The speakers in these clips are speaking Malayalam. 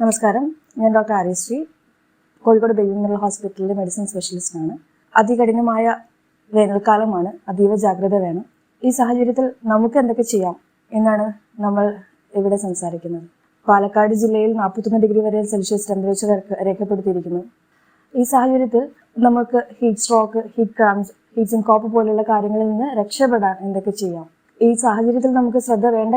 നമസ്കാരം. ഞാൻ ഡോക്ടർ ആര്യശ്രീ. കോഴിക്കോട് ബേബി ഹോസ്പിറ്റലിലെ മെഡിസിൻ സ്പെഷ്യലിസ്റ്റ് ആണ് അതികഠിനമായ വേനൽക്കാലമാണ്. അതീവ ജാഗ്രത വേണം. ഈ സാഹചര്യത്തിൽ നമുക്ക് എന്തൊക്കെ ചെയ്യാം എന്നാണ് നമ്മൾ ഇവിടെ സംസാരിക്കുന്നത്. പാലക്കാട് ജില്ലയിൽ നാൽപ്പത്തൊന്ന് ഡിഗ്രി വരെ സെൽഷ്യസ് ടെമ്പറേച്ചർ രേഖപ്പെടുത്തിയിരിക്കുന്നു. ഈ സാഹചര്യത്തിൽ നമുക്ക് heat stroke heat cramps heat syncope പോലുള്ള കാര്യങ്ങളിൽ നിന്ന് രക്ഷപ്പെടാൻ എന്തൊക്കെ ചെയ്യാം? ഈ സാഹചര്യത്തിൽ നമുക്ക് ശ്രദ്ധ വേണ്ട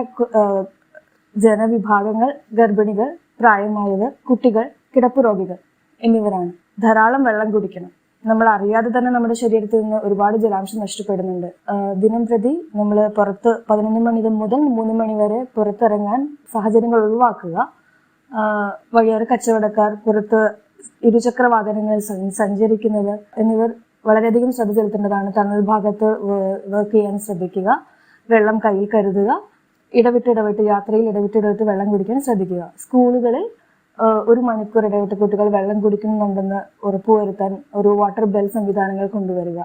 ജനവിഭാഗങ്ങൾ ഗർഭിണികൾ പ്രായമായവർ കുട്ടികൾ കിടപ്പ് രോഗികൾ എന്നിവരാണ്. ധാരാളം വെള്ളം കുടിക്കണം. നമ്മൾ അറിയാതെ തന്നെ നമ്മുടെ ശരീരത്തിൽ നിന്ന് ഒരുപാട് ജലാംശം നഷ്ടപ്പെടുന്നുണ്ട്. ദിനം പ്രതി നമ്മൾ പുറത്ത് പതിനൊന്ന് മണി മുതൽ മൂന്ന് മണി വരെ പുറത്തിറങ്ങാൻ സാഹചര്യങ്ങൾ ഒഴിവാക്കുക. വഴിയോര കച്ചവടക്കാർ പുറത്ത് ഇരുചക്ര വാഹനങ്ങളിൽ സഞ്ച- സഞ്ചരിക്കുന്നത് എന്നിവർ വളരെയധികം ശ്രദ്ധ ചെലുത്തേണ്ടതാണ്. തണൽ ഭാഗത്ത് വർക്ക് ചെയ്യാൻ ശ്രദ്ധിക്കുക. വെള്ളം കയ്യിൽ കരുതുക. ഇടവിട്ട് ഇടവിട്ട് യാത്രയിൽ ഇടവിട്ട് ഇടവിട്ട് വെള്ളം കുടിക്കാൻ ശ്രദ്ധിക്കുക. സ്കൂളുകളിൽ ഒരു മണിക്കൂർ ഇടവിട്ട് കുട്ടികൾ വെള്ളം കുടിക്കുന്നുണ്ടെന്ന് ഉറപ്പുവരുത്താൻ ഒരു വാട്ടർ ബെൽ സംവിധാനങ്ങൾ കൊണ്ടുവരിക.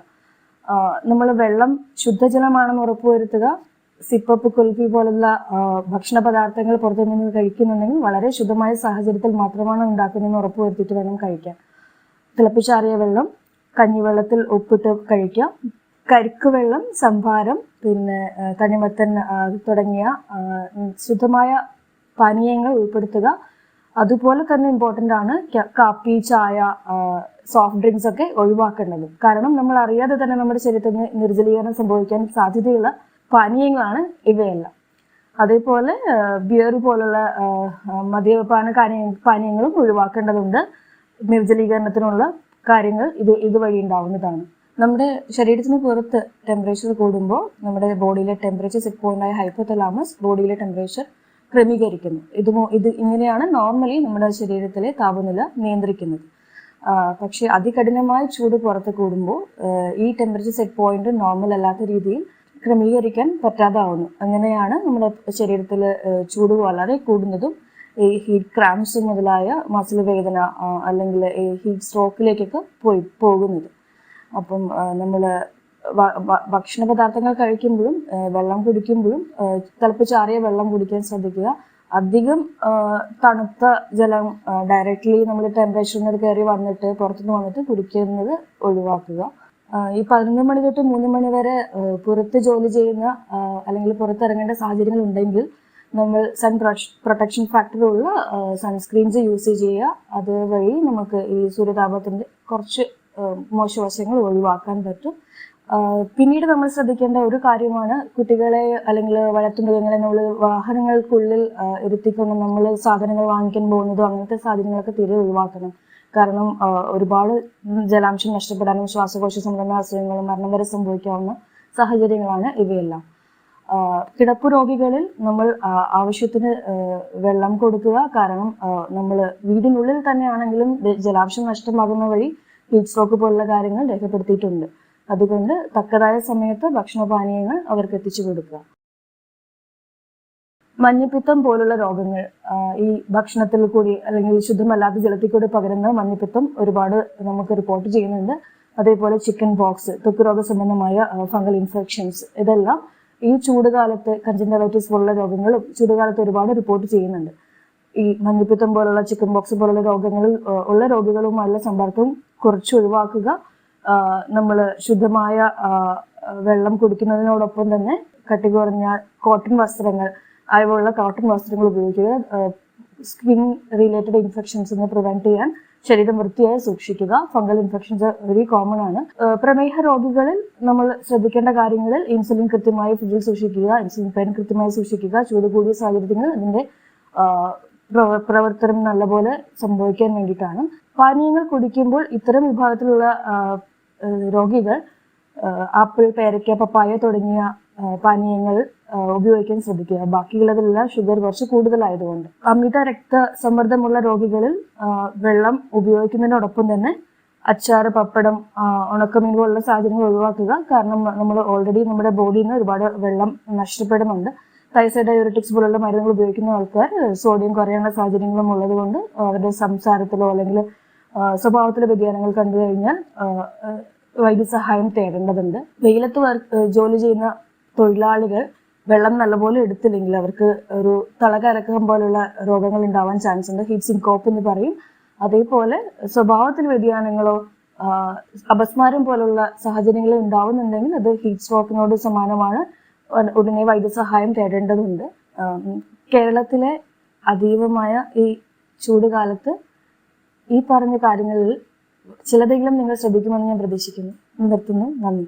നമ്മൾ വെള്ളം ശുദ്ധജലമാണെന്ന് ഉറപ്പുവരുത്തുക. സിപ്പപ്പ് കുൽഫി പോലുള്ള ഭക്ഷണ പദാർത്ഥങ്ങൾ പുറത്തു നിന്ന് കഴിക്കുന്നുണ്ടെങ്കിൽ വളരെ ശുദ്ധമായ സാഹചര്യത്തിൽ മാത്രമാണ് ഉണ്ടാക്കുന്നതെന്ന് ഉറപ്പുവരുത്തിയിട്ട് വേണം കഴിക്കാൻ. തിളപ്പിച്ചാറിയ വെള്ളം കഞ്ഞിവെള്ളത്തിൽ ഉപ്പിട്ട് കഴിക്കാം. കരിക്ക് വെള്ളം സംഭാരം പിന്നെ തണിമത്തൻ തുടങ്ങിയ ശുദ്ധമായ പാനീയങ്ങൾ ഉൾപ്പെടുത്തുക. അതുപോലെ തന്നെ ഇമ്പോർട്ടന്റ് ആണ് കാപ്പി ചായ സോഫ്റ്റ് ഡ്രിങ്ക്സ് ഒക്കെ ഒഴിവാക്കേണ്ടത്. കാരണം നമ്മൾ അറിയാതെ തന്നെ നമ്മുടെ ശരീരത്തിന് നിർജലീകരണം സംഭവിക്കാൻ സാധ്യതയുള്ള പാനീയങ്ങളാണ് ഇവയെല്ലാം. അതേപോലെ ബിയർ പോലുള്ള മദ്യപാന പാനീയങ്ങളും ഒഴിവാക്കേണ്ടതുണ്ട്. നിർജലീകരണത്തിനുള്ള കാര്യങ്ങൾ ഇത് ഇതുവഴി ഉണ്ടാവുന്നതാണ്. നമ്മുടെ ശരീരത്തിന് പുറത്ത് ടെമ്പറേച്ചർ കൂടുമ്പോൾ നമ്മുടെ ബോഡിയിലെ ടെമ്പറേച്ചർ സെറ്റ് പോയിന്റായ ഹൈപ്പോതലാമസ് ബോഡിയിലെ ടെമ്പറേച്ചർ ക്രമീകരിക്കുന്നു. ഇത് ഇത് ഇങ്ങനെയാണ് നോർമലി നമ്മുടെ ശരീരത്തിലെ താപനില നിയന്ത്രിക്കുന്നത്. പക്ഷേ അതികഠിനമായ ചൂട് പുറത്ത് കൂടുമ്പോൾ ഈ ടെമ്പറേച്ചർ സെറ്റ് പോയിന്റ് നോർമൽ അല്ലാത്ത രീതിയിൽ ക്രമീകരിക്കാൻ പറ്റാതാവുന്നു. അങ്ങനെയാണ് നമ്മുടെ ശരീരത്തിൽ ചൂട് വളരെ കൂടുന്നതും ഈ ഹീറ്റ് ക്രാംസ് മുതലായ മസിൽ വേദന അല്ലെങ്കിൽ ഈ ഹീറ്റ് സ്ട്രോക്കിലേക്കൊക്കെ പോയി പോകുന്നത്. അപ്പം നമ്മൾ ഭക്ഷണ പദാർത്ഥങ്ങൾ കഴിക്കുമ്പോഴും വെള്ളം കുടിക്കുമ്പോഴും തിളപ്പിച്ചാറിയ വെള്ളം കുടിക്കാൻ ശ്രദ്ധിക്കുക. അധികം തണുത്ത ജലം ഡയറക്റ്റ്ലി നമ്മൾ ടെമ്പറേച്ചറിൽ കയറി വന്നിട്ട് പുറത്തുനിന്ന് വന്നിട്ട് കുടിക്കുന്നത് ഒഴിവാക്കുക. ഈ പതിനൊന്ന് മണി തൊട്ട് മൂന്ന് മണി വരെ പുറത്ത് ജോലി ചെയ്യുന്ന അല്ലെങ്കിൽ പുറത്തിറങ്ങേണ്ട സാഹചര്യങ്ങൾ ഉണ്ടെങ്കിൽ നമ്മൾ സൺ പ്രൊട്ടക്ഷൻ ഫാക്ടറുള്ള സൺസ്ക്രീൻസ് യൂസ് ചെയ്യുക. അതുവഴി നമുക്ക് ഈ സൂര്യതാപത്തിന്റെ കുറച്ച് മോശവശങ്ങൾ ഒഴിവാക്കാൻ പറ്റും. പിന്നീട് നമ്മൾ ശ്രദ്ധിക്കേണ്ട ഒരു കാര്യമാണ് കുട്ടികളെ അല്ലെങ്കിൽ വളർത്തുമൃഗങ്ങളെ നമ്മൾ വാഹനങ്ങൾക്കുള്ളിൽ ഇരുത്തിക്കൊണ്ട് നമ്മൾ സാധനങ്ങൾ വാങ്ങിക്കാൻ പോകുന്നതും അങ്ങനത്തെ സാധനങ്ങളൊക്കെ തീരെ ഒഴിവാക്കണം. കാരണം ഒരുപാട് ജലാംശം നഷ്ടപ്പെടാനും ശ്വാസകോശ സംബന്ധമായ അസുഖങ്ങളും മരണം വരെ സംഭവിക്കാവുന്ന സാഹചര്യങ്ങളാണ് ഇവയെല്ലാം. കിടപ്പ് രോഗികളിൽ നമ്മൾ ആവശ്യത്തിന് വെള്ളം കൊടുക്കുക. കാരണം നമ്മൾ വീടിനുള്ളിൽ തന്നെയാണെങ്കിലും ജലാംശം നഷ്ടമാകുന്ന വഴി ഹീറ്റ് സ്ട്രോക്ക് പോലുള്ള കാര്യങ്ങൾ രേഖപ്പെടുത്തിയിട്ടുണ്ട്. അതുകൊണ്ട് തക്കതായ സമയത്ത് ഭക്ഷണപാനീയങ്ങൾ അവർക്ക് എത്തിച്ചു കൊടുക്കുക. മഞ്ഞപ്പിത്തം പോലുള്ള രോഗങ്ങൾ ഈ ഭക്ഷണത്തിൽ കൂടി അല്ലെങ്കിൽ ശുദ്ധമല്ലാത്ത ജലത്തിൽ കൂടി പകരുന്ന മഞ്ഞപ്പിത്തം ഒരുപാട് നമുക്ക് റിപ്പോർട്ട് ചെയ്യുന്നുണ്ട്. അതേപോലെ ചിക്കൻ ബോക്സ് ത്വക്ക് രോഗ സംബന്ധമായ ഫംഗൽ ഇൻഫെക്ഷൻസ് ഇതെല്ലാം ഈ ചൂടുകാലത്ത് കൺജന്ററൈറ്റിസ് പോലുള്ള രോഗങ്ങളും ചൂടുകാലത്ത് ഒരുപാട് റിപ്പോർട്ട് ചെയ്യുന്നുണ്ട്. ഈ മഞ്ഞപ്പിത്തം പോലുള്ള ചിക്കൻ ബോക്സ് പോലുള്ള രോഗങ്ങളിൽ ഉള്ള രോഗികളുമായുള്ള സമ്പർക്കം കുറച്ച് ഒഴിവാക്കുക നമ്മൾ ശുദ്ധമായ വെള്ളം കുടിക്കുന്നതിനോടൊപ്പം തന്നെ കട്ടി കുറഞ്ഞ കോട്ടൺ വസ്ത്രങ്ങൾ അയവുള്ള കോട്ടൺ വസ്ത്രങ്ങൾ ഉപയോഗിക്കുക. സ്കിൻ റിലേറ്റഡ് ഇൻഫെക്ഷൻസ് പ്രിവെന്റ് ചെയ്യാൻ ശരീരം വൃത്തിയായി സൂക്ഷിക്കുക. ഫംഗൽ ഇൻഫെക്ഷൻസ് വെരി കോമൺ ആണ്. പ്രമേഹ രോഗികളിൽ നമ്മൾ ശ്രദ്ധിക്കേണ്ട കാര്യങ്ങളിൽ ഇൻസുലിൻ കൃത്യമായി ഫ്രിഡ്ജിൽ സൂക്ഷിക്കുക ഇൻസുലിൻ പെൻ കൃത്യമായി സൂക്ഷിക്കുക ചൂട് കൂടിയ സാഹചര്യത്തിൽ അതിന്റെ പ്രവർത്തനം നല്ലപോലെ സംഭവിക്കാൻ വേണ്ടിയിട്ടാണ്. പാനീയങ്ങൾ കുടിക്കുമ്പോൾ ഇത്തരം വിഭാഗത്തിലുള്ള രോഗികൾ ആപ്പിൾ പേരയ്ക്ക പപ്പായ തുടങ്ങിയ പാനീയങ്ങൾ ഉപയോഗിക്കാൻ ശ്രദ്ധിക്കുക. ബാക്കിയുള്ളതെല്ലാം ഷുഗർ കുറച്ച് കൂടുതലായതുകൊണ്ട്. അമിത രക്തസമ്മർദ്ദമുള്ള രോഗികളിൽ വെള്ളം ഉപയോഗിക്കുന്നതിനോടൊപ്പം തന്നെ അച്ചാർ പപ്പടം ഉണക്കമീൻ പോലുള്ള സാധനങ്ങൾ ഒഴിവാക്കുക. കാരണം നമ്മൾ ഓൾറെഡി നമ്മുടെ ബോഡിയിൽ നിന്ന് ഒരുപാട് വെള്ളം നഷ്ടപ്പെടുന്നുണ്ട്. തൈസൈഡ് ഡയോറിറ്റിക്സ് പോലുള്ള മരുന്നുകൾ ഉപയോഗിക്കുന്ന ആൾക്കാർ സോഡിയം കുറയാനുള്ള സാഹചര്യങ്ങളും ഉള്ളത് കൊണ്ട് അവരുടെ സംസാരത്തിലോ അല്ലെങ്കിൽ സ്വഭാവത്തിലെ വ്യതിയാനങ്ങൾ കണ്ടു കഴിഞ്ഞാൽ വൈദ്യസഹായം തേടേണ്ടതുണ്ട്. വെയിലത്ത് ജോലി ചെയ്യുന്ന തൊഴിലാളികൾ വെള്ളം നല്ലപോലെ എടുത്തില്ലെങ്കിൽ അവർക്ക് ഒരു തളകരക്കം പോലുള്ള രോഗങ്ങൾ ഉണ്ടാവാൻ ചാൻസ് ഉണ്ട്. ഹീറ്റ് സിൻകോപ്പ് എന്ന് പറയും. അതേപോലെ സ്വഭാവത്തിൽ വ്യതിയാനങ്ങളോ അപസ്മാരം പോലുള്ള സാഹചര്യങ്ങൾ ഉണ്ടാവുന്നുണ്ടെങ്കിൽ അത് ഹീറ്റ് സ്ട്രോക്കിനോട് സമാനമാണ്. ഉടനെ വൈദ്യസഹായം തേടേണ്ടതുണ്ട്. കേരളത്തിലെ അതീവമായ ഈ ചൂട് കാലത്ത് ഈ പറഞ്ഞ കാര്യങ്ങളിൽ ചിലതെങ്കിലും നിങ്ങൾ ശ്രദ്ധിക്കുമെന്ന് ഞാൻ പ്രതീക്ഷിക്കുന്നു. നിർത്തുന്നു. നന്ദി.